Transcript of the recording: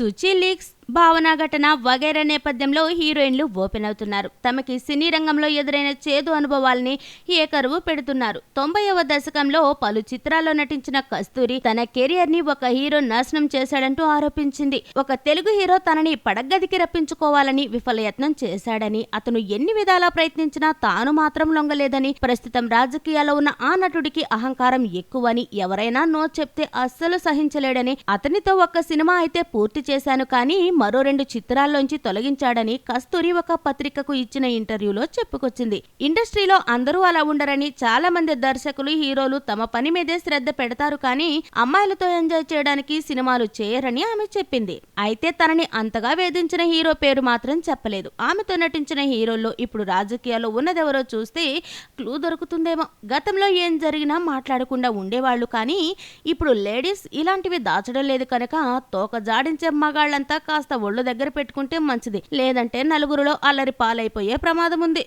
Suchi leaks భావన ఘటన వగైరా నేపథ్యంలో హీరోయిన్లు ఓపెన్ అవుతున్నారు. తమకి సినీ రంగంలో ఎదురైన చేదు అనుభవాల్ని ఏకరువు పెడుతున్నారు. తొంభైవ దశకంలో పలు చిత్రాల్లో నటించిన కస్తూరి తన కెరియర్ని ఒక హీరో నాశనం చేశాడంటూ ఆరోపించింది. ఒక తెలుగు హీరో తనని పడగదికి రప్పించుకోవాలని విఫలయత్నం చేశాడని అతను ఎన్ని విధాలా ప్రయత్నించినా తాను మాత్రం లొంగలేదని ప్రస్తుతం రాజకీయాల్లో ఉన్న ఆ నటుడికి అహంకారం ఎక్కువని ఎవరైనా నో చెప్తే అస్సలు సహించలేడని అతనితో ఒక సినిమా అయితే పూర్తి చేశాను కానీ మరో రెండు చిత్రాల్లోంచి తొలగించాడని కస్తూరి ఒక పత్రికకు ఇచ్చిన ఇంటర్వ్యూలో చెప్పుకొచ్చింది. ఇండస్ట్రీలో అందరూ అలా ఉండరని చాలా మంది దర్శకులు హీరోలు తమ పని మీదే శ్రద్ధ పెడతారు కానీ అమ్మాయిలతో ఎంజాయ్ చేయడానికి సినిమాలు చేయరని ఆమె చెప్పింది. అయితే తనని అంతగా వేధించిన హీరో పేరు మాత్రం చెప్పలేదు. ఆమెతో నటించిన హీరోల్లో ఇప్పుడు రాజకీయాల్లో ఉన్నదెవరో చూస్తే క్లూ దొరుకుతుందేమో. గతంలో ఏం జరిగినా మాట్లాడకుండా ఉండేవాళ్ళు కానీ ఇప్పుడు లేడీస్ ఇలాంటివి దాచడం లేదు కనుక తోక జాడించే మగాళ్ళంతా కాస్త ఒళ్ళు దగ్గర పెట్టుకుంటే మంచిది. లేదంటే నలుగురిలో అల్లరి పాలైపోయే ప్రమాదం ఉంది